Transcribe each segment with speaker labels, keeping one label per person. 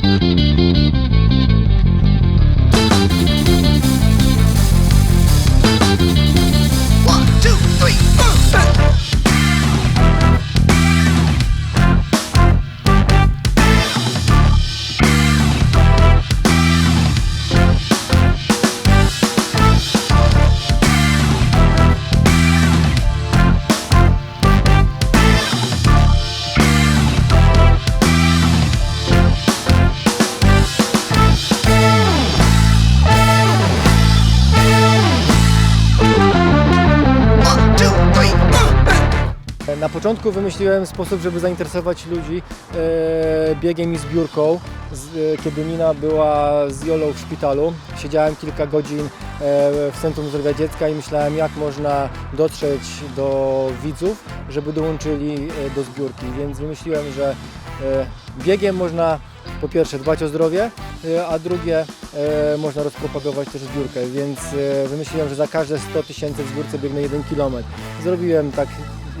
Speaker 1: Thank you. Na początku wymyśliłem sposób, żeby zainteresować ludzi e, biegiem i zbiórką. E, kiedy Nina była z Jolą w szpitalu, siedziałem kilka godzin e, w Centrum Zdrowia Dziecka i myślałem, jak można dotrzeć do widzów, żeby dołączyli do zbiórki. Więc wymyśliłem, że biegiem można po pierwsze dbać o zdrowie, a drugie można rozpropagować też zbiórkę, więc wymyśliłem, że za każde 100 tysięcy w zbiórce biegnę 1 km. Zrobiłem tak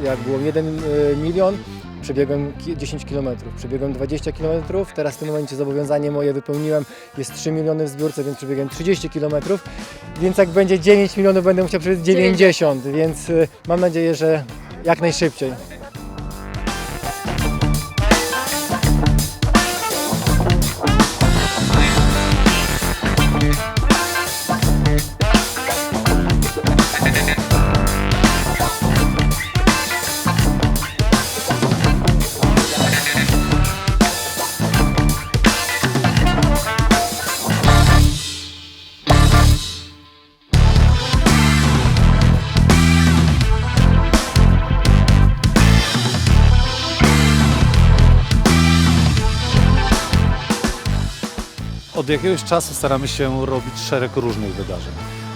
Speaker 1: jak było 1 milion, przebiegłem ki- 10 km, przebiegłem 20 km, teraz w tym momencie zobowiązanie moje wypełniłem, jest 3 miliony w zbiórce, więc przebiegłem 30 km, więc jak będzie 9 milionów będę musiał przebiec 90, więc e, mam nadzieję, że jak najszybciej.
Speaker 2: Od jakiegoś czasu staramy się robić szereg różnych wydarzeń.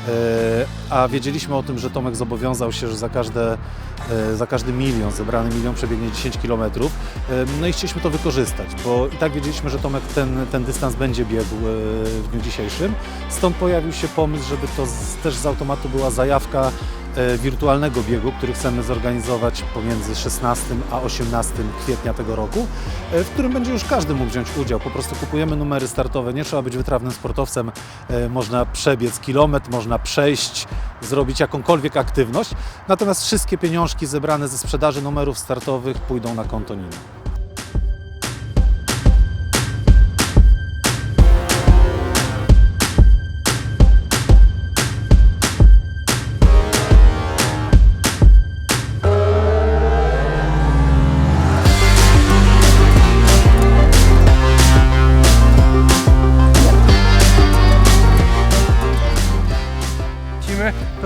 Speaker 2: E, A wiedzieliśmy o tym, że Tomek zobowiązał się, że za, każde, e, za każdy milion, zebrany milion przebiegnie 10 km. No i chcieliśmy to wykorzystać, bo i tak wiedzieliśmy, że Tomek ten, ten dystans będzie biegł e, w dniu dzisiejszym. Stąd pojawił się pomysł, żeby to też z automatu była zajawka e, wirtualnego biegu, który chcemy zorganizować pomiędzy 16 a 18 kwietnia tego roku, e, w którym będzie już każdy mógł wziąć udział. Po prostu kupujemy numery startowe, nie trzeba być wytrawnym sportowcem, e, można przebiec kilometr, można przejść, zrobić jakąkolwiek aktywność, natomiast wszystkie pieniążki zebrane ze sprzedaży numerów startowych pójdą na konto Nina.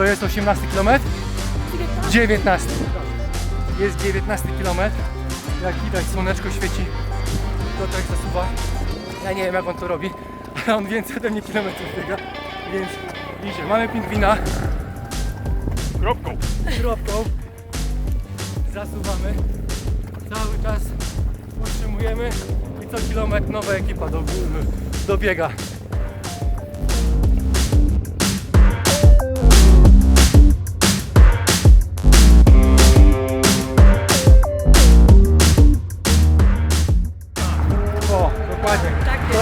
Speaker 3: Jest 18 km? 19. Jest 19 km. Jak widać słoneczko świeci, Piotrek zasuwa. Ja nie wiem jak on to robi, ale on więcej ode mnie kilometrów biega, więc idzie. Mamy pingwina. Kropką. Kropką. Zasuwamy. Cały czas utrzymujemy i co kilometr nowa ekipa do, dobiega.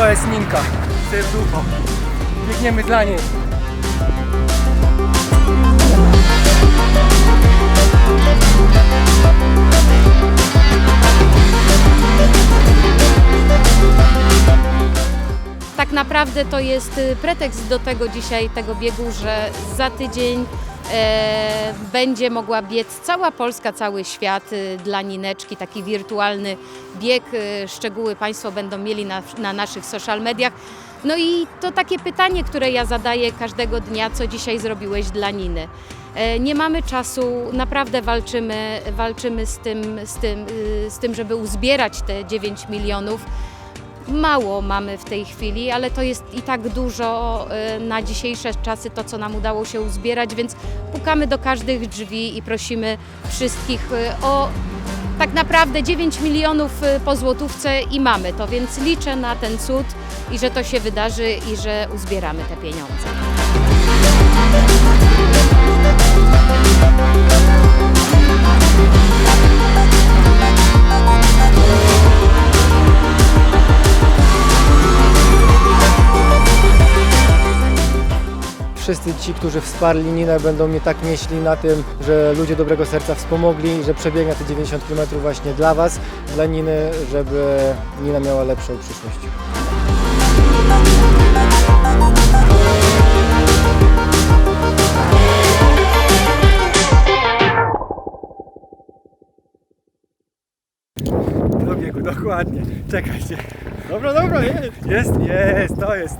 Speaker 3: To jest Ninka. Serducho. Biegniemy dla niej.
Speaker 4: Tak naprawdę to jest y, pretekst do tego dzisiaj, tego biegu, że za tydzień będzie mogła biec cała Polska, cały świat y, dla Nineczki, taki wirtualny bieg. y, Szczegóły Państwo będą mieli na, na naszych social mediach. No i to takie pytanie, które ja zadaję każdego dnia, co dzisiaj zrobiłeś dla Niny. E, Nie mamy czasu, naprawdę walczymy, walczymy z tym, z, tym, y, z tym, żeby uzbierać te 9 milionów. Mało mamy w tej chwili, ale to jest i tak dużo e, na dzisiejsze czasy, to co nam udało się uzbierać, więc pukamy do każdych drzwi i prosimy wszystkich e, o tak naprawdę 9 milionów e, po złotówce i mamy to, więc liczę na ten cud i że to się wydarzy i że uzbieramy te pieniądze.
Speaker 1: Wszyscy ci, którzy wsparli Ninę będą mnie tak nieśli na tym, że ludzie dobrego serca wspomogli, że przebiegnę te 90 km właśnie dla Was, dla Niny, żeby Nina miała lepszą przyszłość.
Speaker 3: Do biegu, dokładnie. Czekajcie. Dobra, dobra, jest. Jest, jest, to jest.